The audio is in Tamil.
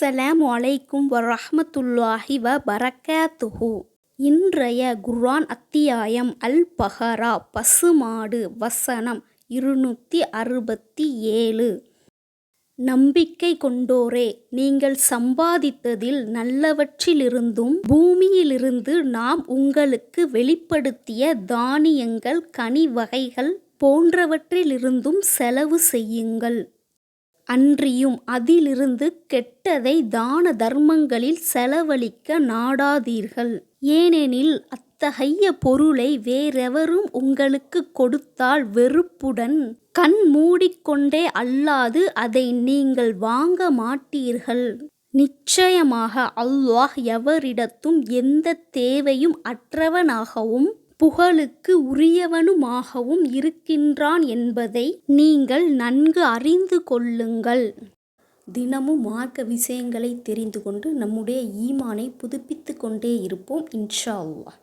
அஸ்ஸலாம் வலைக்கும் வரஹமத்துல்லாஹி வ பரக்காத்துஹு இன்றைய குர்ஆன் அத்தியாயம் அல் பஹரா பசுமாடு வசனம் இருநூற்றி அறுபத்தி ஏழு. நம்பிக்கை கொண்டோரே நீங்கள் சம்பாதித்ததில் நல்லவற்றிலிருந்தும் பூமியிலிருந்து நாம் உங்களுக்கு வெளிப்படுத்திய தானியங்கள் கனி வகைகள் போன்றவற்றிலிருந்தும் செலவு செய்யுங்கள். அன்றியும் அதிலிருந்து கெட்டதை தான தர்மங்களில் செலவழிக்க நாடாதீர்கள். ஏனெனில் அத்தகைய பொருளை வேறெவரும் உங்களுக்கு கொடுத்தால் வெறுப்புடன் கண் மூடிக்கொண்டே அல்லாது அதை நீங்கள் வாங்க மாட்டீர்கள். நிச்சயமாக அல்லாஹ் எவரிடத்தும் எந்த தேவையும் அற்றவனாகவும் புகழுக்கு உரியவனுமாகவும் இருக்கின்றான் என்பதை நீங்கள் நன்கு அறிந்து கொள்ளுங்கள். தினமும் மார்க்க விஷயங்களை தெரிந்து கொண்டு நம்முடைய ஈமானை புதுப்பித்து கொண்டே இருப்போம் இன்ஷா அல்லாஹ்.